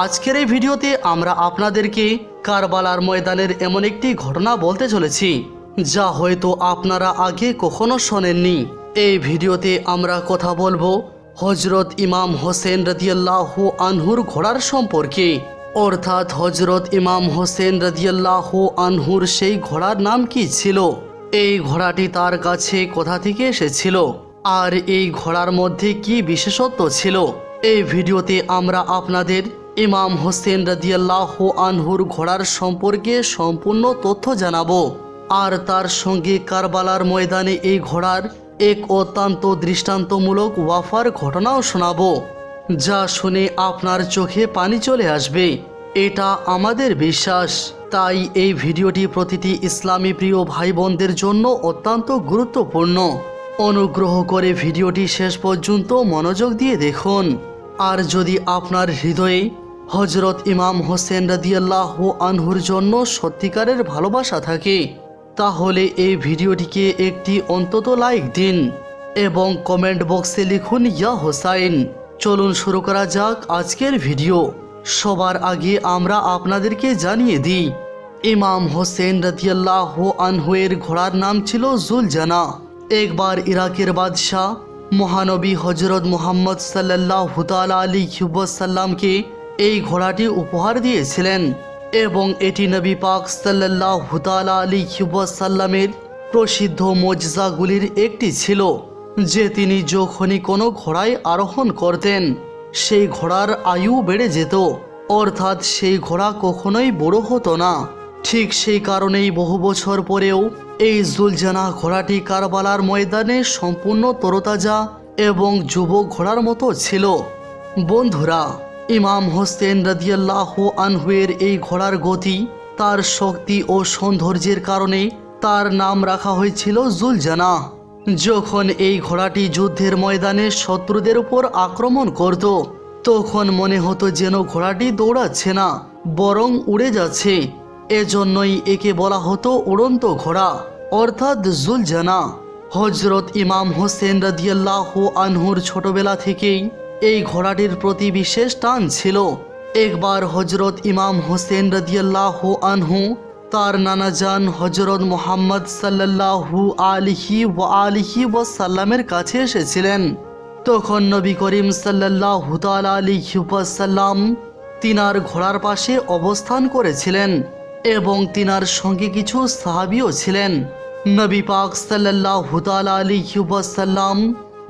আজকের এই ভিডিওতে আমরা আপনাদেরকে কারবালার ময়দানের এমন একটি ঘটনা বলতে চলেছি, যা হয়তো আপনারা আগে কখনো শোনেননি। এই ভিডিওতে আমরা কথা বলব হজরত ইমাম হোসেন রদিয়াল্লাহু আনহুর ঘোড়ার সম্পর্কে। অর্থাৎ হজরত ইমাম হোসেন রদিয়াল্লাহু আনহুর সেই ঘোড়ার নাম কি ছিল? এই ঘোড়াটি তার কাছে কোথা থেকে এসেছিল? আর এই ঘোড়ার মধ্যে কি বিশেষত্ব ছিল? এই ভিডিওতে আমরা আপনাদের ইমাম হোসেন রাদিয়াল্লাহ আনহুর ঘোড়ার সম্পর্কে সম্পূর্ণ তথ্য জানাব। আর তার সঙ্গে কারবালার ময়দানে এই ঘোড়ার এক অত্যন্ত দৃষ্টান্তমূলক ওয়াফার ঘটনাও শোনাবো, যা শুনে আপনার চোখে পানি চলে আসবে। এটা আমাদের বিশ্বাস। তাই এই ভিডিওটি প্রতিটি ইসলামী প্রিয় ভাই বোনদের জন্য অত্যন্ত গুরুত্বপূর্ণ। অনুগ্রহ করে ভিডিওটি শেষ পর্যন্ত মনোযোগ দিয়ে দেখুন। আর যদি আপনার হৃদয়ে হজরত ইমাম হোসেন রাদিয়াল্লাহ আনহুর জন্য সত্যিকারের ভালোবাসা থাকে। তাহলে এই ভিডিওটিকে একটি অন্তত লাইক দিন এবং কমেন্ট বক্সে লিখুন, ইয়া হোসাইন। চলুন শুরু করা যাক আজকের ভিডিও। সবার আগে আমরা আপনাদেরকে জানিয়ে দিই, ইমাম হোসেন রাদিয়াল্লাহ আনহুয়ের ঘোড়ার নাম ছিল জুলজানা। একবার ইরাকের বাদশাহ, মহানবী হজরত মোহাম্মদ সাল্লাহ হুতালা আলী সাল্লামকে এই ঘোড়াটি উপহার দিয়েছিলেন এবং এটি নবী পাক সাল্লাহ হুতালা আলী সাল্লামের প্রসিদ্ধ মজজাগুলির একটি ছিল, যে তিনি যখনই কোনো ঘোড়ায় আরোহণ করতেন, সেই ঘোড়ার আয়ু বেড়ে যেত। অর্থাৎ সেই ঘোড়া কখনোই বড় হতো না। ঠিক সেই কারণেই বহু বছর পরেও এই জুলজানা ঘোড়াটি কারবালার ময়দানে সম্পূর্ণ তরতাজা এবং যুবক ঘোড়ার মতো ছিল। বন্ধুরা ইমাম হোসেন রাদিয়াল্লাহ আনহুয়ের এই ঘোড়ার গতি, তার শক্তি ও সৌন্দর্যের কারণে তার নাম রাখা হয়েছিল জুলজানা যখন এই ঘোড়াটি যুদ্ধের ময়দানে শত্রুদের উপর আক্রমণ করত, তখন মনে হতো যেন ঘোড়াটি দৌড়াচ্ছে না, বরং উড়ে যাচ্ছে। এজন্যই একে বলা হতো উড়ন্ত ঘোড়া, অর্থাৎ জুলজানা হজরত ইমাম হোসেন রাদিয়াল্লাহ আনহুর ছোটবেলা থেকেই এই ঘোড়াটির প্রতি বিশেষ টান ছিল। একবার হজরত ইমাম হোসেন রাদিয়াল্লাহ আনহু, তার নানাজান হজরত মোহাম্মদ সাল্লাল্লাহু আলিহি ও আলিহি ও সাল্লামের কাছে এসেছিলেন। তখন নবী করিম সাল্লাল্লাহু আলিহি সাল্লাম তিনার ঘোড়ার পাশে অবস্থান করেছিলেন এবং তিনার সঙ্গে কিছু সাহাবিও ছিলেন। নবী পাক সাল্লাল্লাহু আলিহি সাল্লাম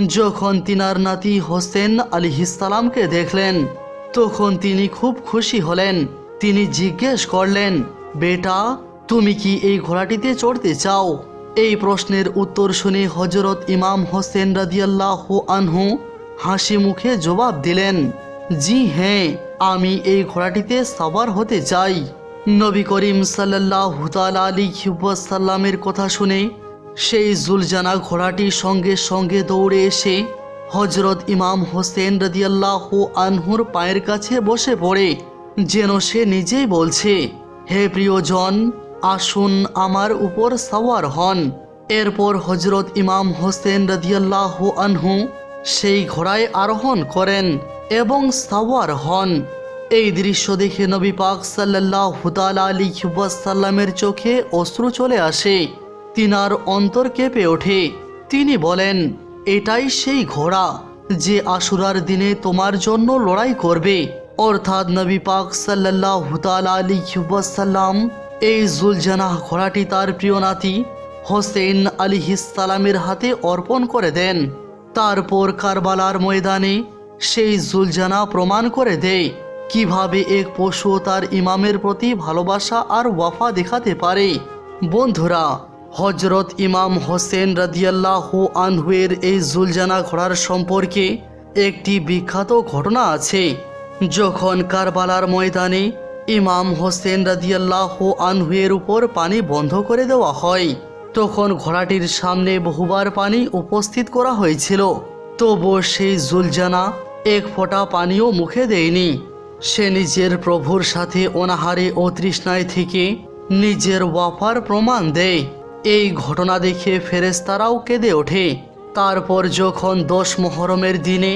যখন তিনার নাতি হোসেন আলী আলিহিসালামকে দেখলেন, তখন তিনি খুব খুশি হলেন। তিনি জিজ্ঞেস করলেন, বেটা, তুমি কি এই ঘোড়াটিতে চড়তে চাও? এই প্রশ্নের উত্তর শুনে হজরত ইমাম হোসেন রাদিয়াল্লাহ আনহু হাসি মুখে জবাব দিলেন, জি হ্যাঁ আমি এই ঘোড়াটিতে সাবার হতে চাই। নবী করিম সাল্লাহ আলী সাল্লামের কথা শুনে সেই জুলজানা ঘোড়াটি সঙ্গে সঙ্গে দৌড়ে এসে হজরত ইমাম হোসেন রদিয়াল্লাহ আনহুর পায়ের কাছে বসে পড়ে। যেন সে নিজেই বলছে, হে প্রিয়জন, আসুন আমার উপর সাওয়ার হন। এরপর হজরত ইমাম হোসেন রদিয়াল্লাহ আনহু সেই ঘোড়ায় আরোহণ করেন এবং সাওয়ার হন। এই দৃশ্য দেখে নবী পাক সাল্লাহ হুতাল আলী সাল্লামের চোখে অশ্রু চলে আসে। তিনার অন্তর কেঁপে ওঠে। তিনি বলেন, এটাই সেই ঘোড়া যে আশুরার দিনে তোমার জন্য লড়াই করবে। অর্থাৎ নবী পাক সাল্লাহ হুতাল আলী সাল্লাম এই জুলজানা ঘোড়াটি তার প্রিয় নাতি হোসেন আলিহিসালামের হাতে অর্পণ করে দেন। তারপর কারবালার ময়দানে সেই জুলজানা প্রমাণ করে দেয় কীভাবে এক পশু তার ইমামের প্রতি ভালোবাসা আর ওয়াফা দেখাতে পারে। বন্ধুরা হজরত ইমাম হোসেন রাদিয়াল্লাহ আনহুয়ের এই জুলজানা ঘোড়ার সম্পর্কে একটি বিখ্যাত ঘটনা আছে, যখন কারবালার ময়দানে ইমাম হোসেন রাদিয়াল্লাহ আনহুয়ের উপর পানি বন্ধ করে দেওয়া হয়। তখন ঘোড়াটির সামনে বহুবার পানি উপস্থিত করা হয়েছিল। তবুও সেই জুলজানা এক ফোঁটা পানিও মুখে দেয়নি। সে নিজের প্রভুর সাথে অনাহারে ও তৃষ্ণায় থেকে নিজের ওয়াফার প্রমাণ দেয়। এই ঘটনা দেখে ফেরেস্তারাও কেঁদে ওঠে। তারপর যখন দশ মহরমের দিনে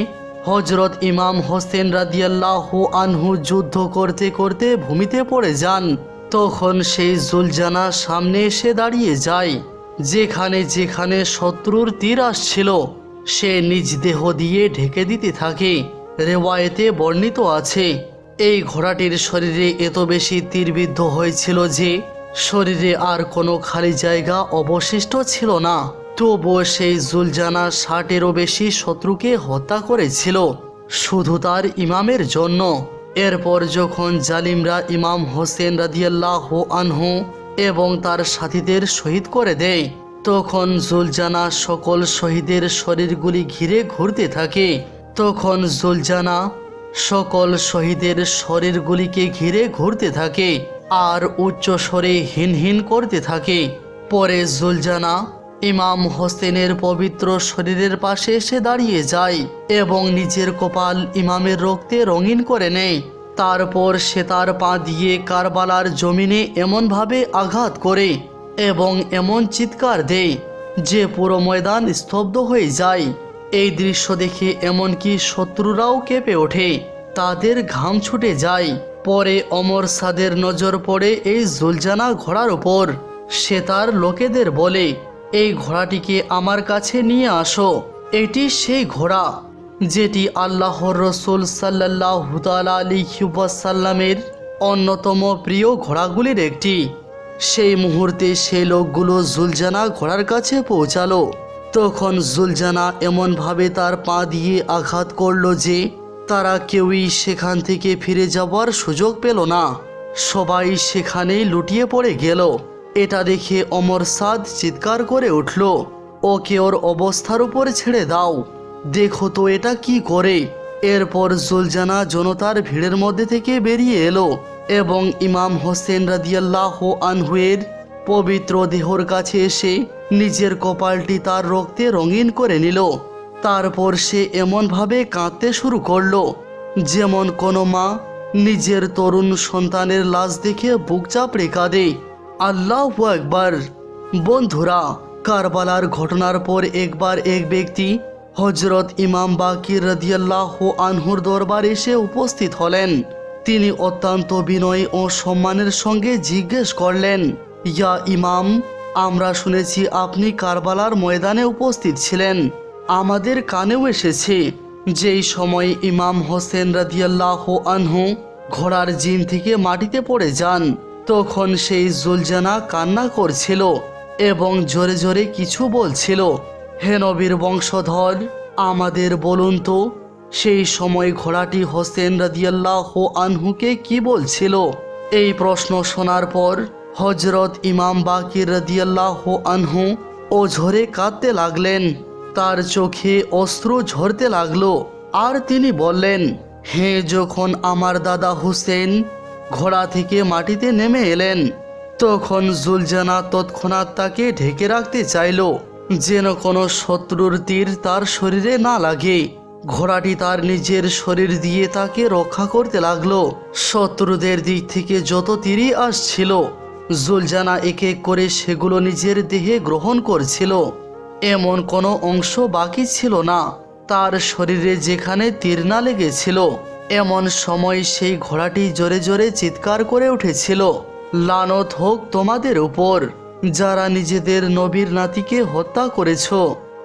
হজরত ইমাম হোসেন রাদিয়াল্লাহ আনহু যুদ্ধ করতে করতে ভূমিতে পড়ে যান, তখন সেই জুলজানা সামনে এসে দাঁড়িয়ে যায়, যেখানে যেখানে শত্রুর তীর আসছিল, সে নিজ দেহ দিয়ে ঢেকে দিতে থাকে। রেওয়ায়েতে বর্ণিত আছে, এই ঘোড়াটির শরীরে এত বেশি তীরবিদ্ধ হয়েছিল যে শরীরে আর কোনো খালি জায়গা অবশিষ্ট ছিল না। তবুও সেই জুলজানা ষাটেরও বেশি শত্রুকে হত্যা করেছিল, শুধু তার ইমামের জন্য। এরপর যখন জালিমরা ইমাম হোসেন রাদিয়াল্লাহ আনহু এবং তার সাথীদের শহীদ করে দেয়, তখন জুলজানা সকল শহীদের শরীরগুলি ঘিরে ঘুরতে থাকে। তখন জুলজানা সকল শহীদের শরীরগুলিকে ঘিরে ঘুরতে থাকে। আর উচ্চ স্বরে হিনহিন করতে থাকে। পরে জুলজানা ইমাম হোসেনের পবিত্র শরীরের পাশে এসে দাঁড়িয়ে যায় এবং নিজের কপাল ইমামের রক্তে রঙিন করে নেয়। তারপর সে তার পা দিয়ে কারবালার জমিনে এমনভাবে আঘাত করে এবং এমন চিৎকার দেয় যে পুরো ময়দান স্তব্ধ হয়ে যায়। এই দৃশ্য দেখে এমনকি শত্রুরাও কেঁপে ওঠে। তাদের ঘাম ছুটে যায়। পরে অমর সাদের নজর পড়ে এই জুলজানা ঘোড়ার উপর। সে তার লোকেদের বলে, এই ঘোড়াটিকে আমার কাছে নিয়ে আসো। এটি সেই ঘোড়া যেটি আল্লাহর রসুল সাল্লাহ আলিহাসাল্লামের অন্যতম প্রিয় ঘোড়াগুলির একটি। সেই মুহূর্তে সেই লোকগুলো জুলজানা ঘোড়ার কাছে পৌঁছালো। তখন জুলজানা এমনভাবে তার পা দিয়ে আঘাত করল যে তারা কেউই সেখান থেকে ফিরে যাবার সুযোগ পেল না। সবাই সেখানেই লুটিয়ে পড়ে গেল। এটা দেখে অমর সাদ চিৎকার করে উঠল, ওকে ওর অবস্থার উপর ছেড়ে দাও। দেখো তো এটা কি করে? এরপর জুলজানা জনতার ভিড়ের মধ্যে থেকে বেরিয়ে এলো এবং ইমাম হোসেন রাদিয়াল্লাহ আনহুয়ের পবিত্র দেহর কাছে এসে নিজের কপালটি তার রক্তে রঙিন করে নিল। তারপর সে এমনভাবে কাঁদতে শুরু করল, যেমন কোনো মা নিজের তরুণ সন্তানের লাশ দেখে বুক চাপড়ে কাঁদে। আল্লাহ একবার বন্ধুরা, কারবালার ঘটনার পর একবার এক ব্যক্তি হজরত ইমাম বাকির রদিয়াল্লাহ আনহুর দরবার এসে উপস্থিত হলেন। তিনি অত্যন্ত বিনয় ও সম্মানের সঙ্গে জিজ্ঞেস করলেন, ইয়া ইমাম, আমরা শুনেছি আপনি কারবালার ময়দানে উপস্থিত ছিলেন। আমাদের কানেও এসেছে যেই সময় ইমাম হোসেন রাদিয়াল্লাহ আনহু ঘোড়ার জিন থেকে মাটিতে পড়ে যান। তখন সেই জুলজানা কান্না করছিল এবং জোরে জোরে কিছু বলছিল, হে নবীর বংশধর, আমাদের বলুন তো, সেই সময় ঘোড়াটি হোসেন রাদিয়াল্লাহ আনহুকে কি বলছিল? এই প্রশ্ন শোনার পর হজরত ইমাম বাকির রাদিয়াল্লাহ আনহু ও ঝরে কাঁদতে লাগলেন। তার চোখে অশ্রু ঝরতে লাগল। আর তিনি বললেন, হে, যখন আমার দাদা হুসেন ঘোড়া থেকে মাটিতে নেমে এলেন, তখন জুলজানা তৎক্ষণাৎ তাকে ঢেকে রাখতে চাইল, যেন কোনো শত্রুর তীর তার শরীরে না লাগে। ঘোড়াটি তার নিজের শরীর দিয়ে তাকে রক্ষা করতে লাগল। শত্রুদের দিক থেকে যত তীরই আসছিল, জুলজানা এক এক করে সেগুলো নিজের দেহে গ্রহণ করছিল। এমন কোনো অংশ বাকি ছিল না। তার শরীরে যেখানে তীর না লেগেছিল, এমন সময় সেই ঘোড়াটি জোরে জোরে চিৎকার করে উঠেছিল, লানত হোক তোমাদের উপর। যারা নিজেদের নবীর নাতিকে হত্যা করেছ,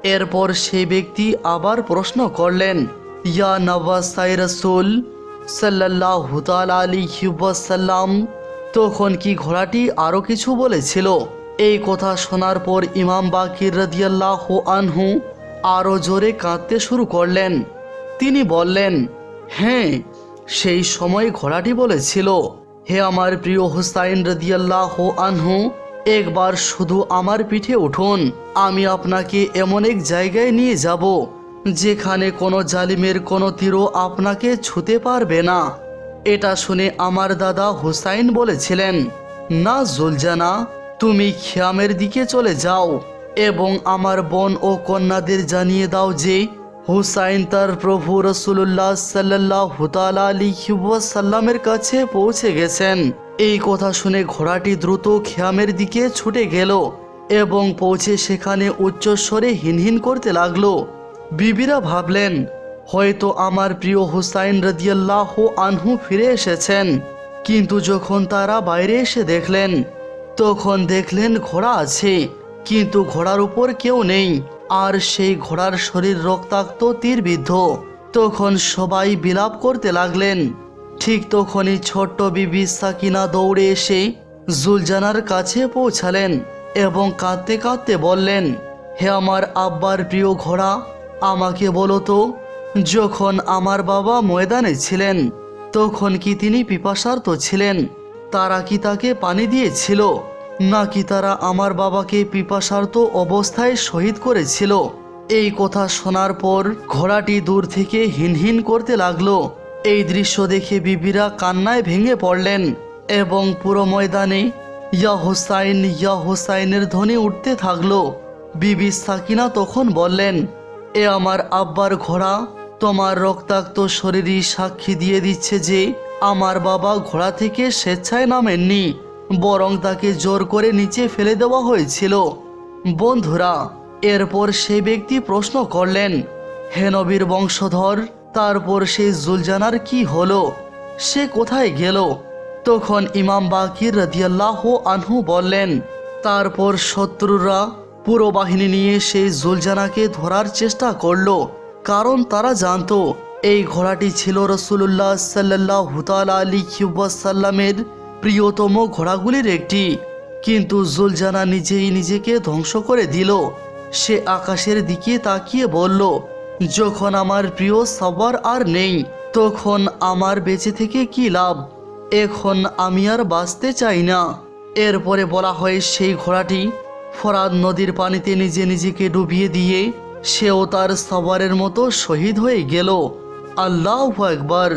এরপর সেই ব্যক্তি আবার প্রশ্ন করলেন, ইয়া নওয়াজ সাই রসুল সাল্লাহ আলী সাল্লাম তখন কি ঘোড়াটি আরও কিছু বলেছিল? এই কথা শোনার পর ইমাম বাকির রদিয়াল্লাহ আনহু আরও জোরে কাঁদতে শুরু করলেন। তিনি বললেন হ্যাঁ সেই সময় ঘোড়াটি বলেছিল, হে আমার প্রিয় হুসাইন রদিয়াল্লাহ আনহু, একবার শুধু আমার পিঠে উঠুন, আমি আপনাকে এমন এক জায়গায় নিয়ে যাব, যেখানে কোনো জালিমের কোনো তীরও আপনাকে ছুতে পারবে না। এটা শুনে আমার দাদা হুসাইন বলেছিলেন, না জুলজানা তুমি খিয়ামের দিকে চলে যাও এবং আমার বোন ও কন্যাদের জানিয়ে দাও যে হুসাইন তার প্রভু রসুল্লাহ সাল্লাহ সাল্লামের কাছে পৌঁছে গেছেন। এই কথা শুনে ঘোড়াটি দ্রুত খিয়ামের দিকে ছুটে গেল এবং পৌঁছে সেখানে উচ্চস্বরে হিনহিন করতে লাগল। বিবিরা ভাবলেন, হয়তো আমার প্রিয় হুসাইন রদিয়াল্লাহ আনহু ফিরে এসেছেন। কিন্তু যখন তারা বাইরে এসে দেখলেন তখন দেখলেন ঘোড়া আছে, কিন্তু ঘোড়ার উপর কেউ নেই। আর সেই ঘোড়ার শরীর রক্তাক্ত, তীরবিদ্ধ। তখন সবাই বিলাপ করতে লাগলেন। ঠিক তখনই ছোট্ট বিবি সাকিনা দৌড়ে এসে জুলজানার কাছে পৌঁছালেন এবং কাঁদতে কাঁদতে বললেন, হে আমার আব্বার প্রিয় ঘোড়া, আমাকে বলো তো, যখন আমার বাবা ময়দানে ছিলেন, তখন কি তিনি পিপাসার্ত ছিলেন? তারা কি তাকে পানি দিয়েছিল? নাকি তারা আমার বাবাকে পিপাসার্ত অবস্থায় শহীদ করেছিল? এই কথা শোনার পর ঘোড়াটি দূর থেকে হিনহিন করতে লাগল। এই দৃশ্য দেখে বিবিরা কান্নায় ভেঙে পড়লেন এবং পুরো ময়দানে ইয়া হোসাইন, ইয়া হোসাইনের ধ্বনি উঠতে থাকল। বিবি সাকিনা তখন বললেন, এ আমার আব্বার ঘোড়া, তোমার রক্তাক্ত শরীরই সাক্ষী দিয়ে দিচ্ছে যে আমার বাবা ঘোড়া থেকে স্বেচ্ছায় নামেননি। বরং তাকে জোর করে নিচে ফেলে দেওয়া হয়েছিল। বন্ধুরা, এরপর সেই ব্যক্তি প্রশ্ন করলেন, হে নবীর বংশধর, তারপর সেই জুলজানার কি হলো? সে কোথায় গেল? তখন ইমাম বাকির রদিয়াল্লাহ আনহু বললেন, তারপর শত্রুরা পুরো বাহিনী নিয়ে সেই জুলজানাকে ধরার চেষ্টা করল, কারণ তারা জানতো, এই ঘোড়াটি ছিল রসুল্লাহ সাল্লাহ হুতাল আলী সাল্লামের প্রিয়তম ঘোড়াগুলির একটি। কিন্তু জুলজানা নিজেই নিজেকে ধ্বংস করে দিল। সে আকাশের দিকে তাকিয়ে বলল, যখন আমার প্রিয় সবার আর নেই, তখন আমার বেঁচে থেকে কি লাভ? এখন আমি আর বাঁচতে চাই না। এরপরে বলা হয়, সেই ঘোড়াটি ফরাদ নদীর পানিতে নিজে নিজেকে ডুবিয়ে দিয়ে সেও তার সবারের মতো শহীদ হয়ে গেল। আল্লাহ একবার